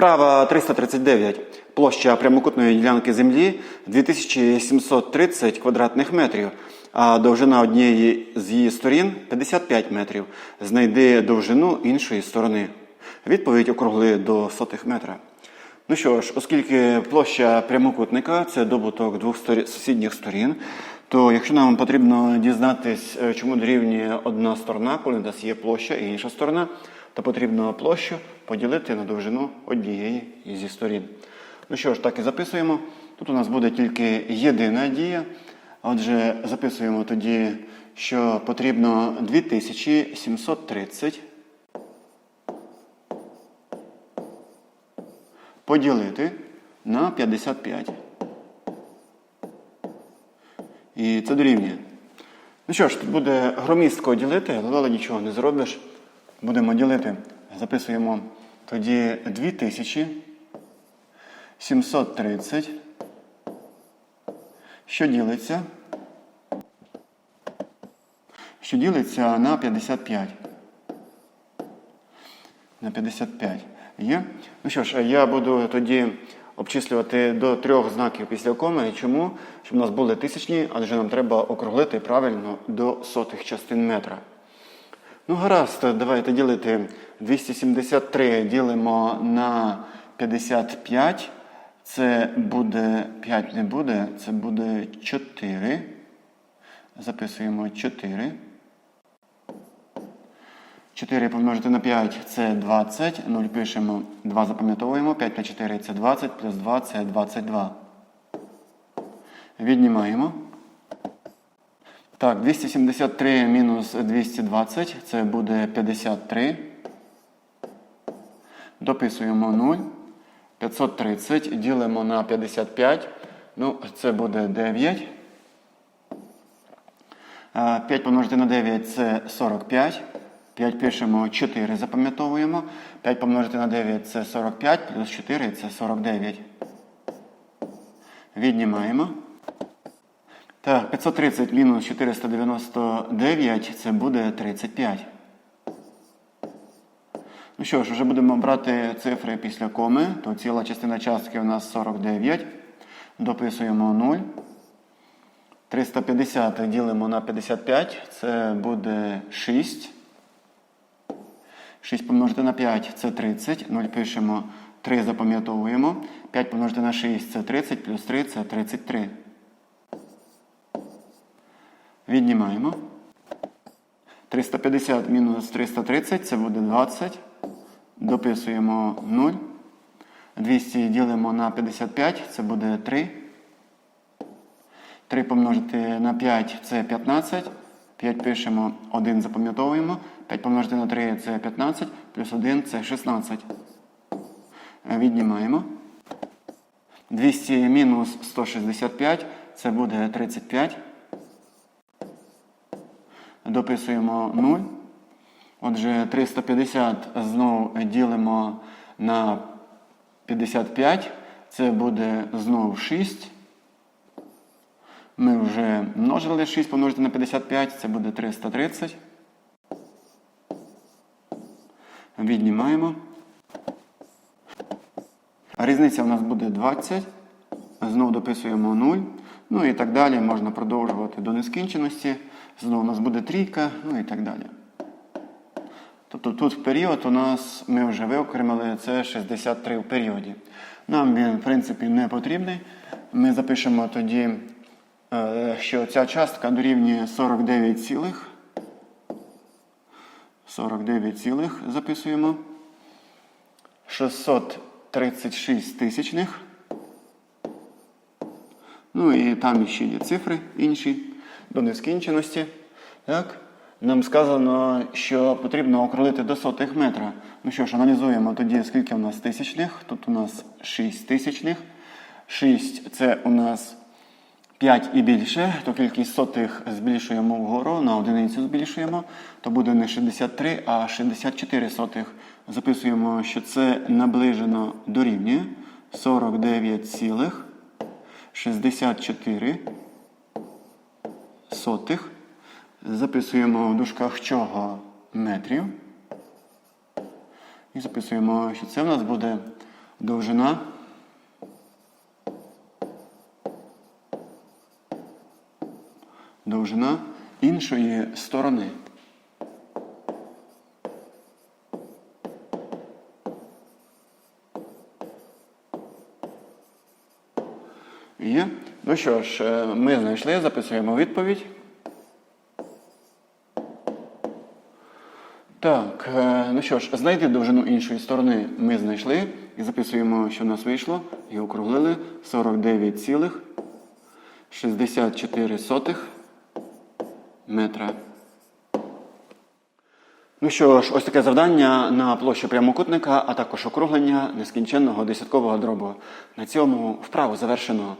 Вправа 339. Площа прямокутної ділянки землі 2730 квадратних метрів, а довжина однієї з її сторін 55 метрів. Знайди довжину іншої сторони. Відповідь округли до сотих метра. Ну що ж, оскільки площа прямокутника це добуток двох сторі- сусідніх сторін, то якщо нам потрібно дізнатись, е, чому дорівнює одна сторона, коли у нас є площа і інша сторона, то потрібно площу поділити на довжину однієї зі сторін. Ну що ж, так і записуємо. Тут у нас буде тільки єдина дія. Отже, записуємо тоді, що потрібно 2730 поділити на 55. І це дорівнює. Ну що ж, тут буде громістко ділити, але нічого не зробиш. Будемо ділити. Записуємо тоді 2730, що ділиться, що ділиться на 55 на 55. Є? Ну що ж, я буду тоді обчислювати до трьох знаків після коми. Чому? Щоб у нас були тисячні, адже нам треба округлити правильно до сотих частин метра. Ну, гаразд, давайте ділити 273 ділимо на 55. Це буде 5 не буде, це буде 4. Записуємо 4. 4 помножити на 5 це 20. 0 пишемо, 2 запам'ятовуємо. 5 на 4 це 20, плюс 2 це 22. Віднімаємо. Так, 273 мінус 220 це буде 53. Дописуємо 0. 530 ділимо на 55. Ну, це буде 9. 5 помножити на 9 це 45. 5 пишемо 4, запам'ятовуємо. 5 помножити на 9 це 45, плюс 4 це 49. Віднімаємо. Так, 530 мінус 499 це буде 35. Ну що ж, вже будемо брати цифри після коми. То ціла частина частки у нас 49. Дописуємо 0. 350 ділимо на 55, це буде 6. 6 помножити на 5 це 30. 0 пишемо 3 запам'ятовуємо. 5 помножити на 6 це 30, плюс 3 це 33. Віднімаємо. 350 мінус 330 це буде 20. Дописуємо 0. 200 ділимо на 55, це буде 3. 3 помножити на 5 це 15. 5 пишемо, 1 запам'ятовуємо. 5 помножити на 3 це 15, плюс 1 це 16. Віднімаємо. 200 мінус 165 це буде 35. Дописуємо 0. Отже, 350 знову ділимо на 55. Це буде знову 6. Ми вже множили 6 помножити на 55, це буде 330. Віднімаємо. Різниця у нас буде 20. Знову дописуємо 0. Ну і так далі. Можна продовжувати до нескінченості. Знову у нас буде трійка, ну і так далі. Тобто тут в період у нас ми вже виокремили це 63 в періоді. Нам він, в принципі, не потрібний. Ми запишемо тоді, е, що ця частка дорівнює 49 цілих. 49 цілих записуємо. 636 тисячних. Ну і там ще є цифри інші до нескінченості. Так? Нам сказано, що потрібно округлити до сотих метра. Ну що ж, аналізуємо тоді, скільки у нас тисячних. Тут у нас 6 тисячних. 6 це у нас 5 і більше, то кількість сотих збільшуємо вгору, на одиницю збільшуємо, то буде не 63, а 64 сотих. Записуємо, що це наближено дорівнює 49,64 сотих. Записуємо в дужках чого метрів. І записуємо, що це в нас буде Довжина. Довжина іншої сторони. Є. Ну що ж, е, ми знайшли, записуємо відповідь. Так, е, ну що ж, знайти довжину іншої сторони ми знайшли і записуємо, що в нас вийшло. І округлили 49,64 метра. Ну що ж, ось таке завдання на площу прямокутника, а також округлення нескінченного десяткового дробу. На цьому вправу завершено.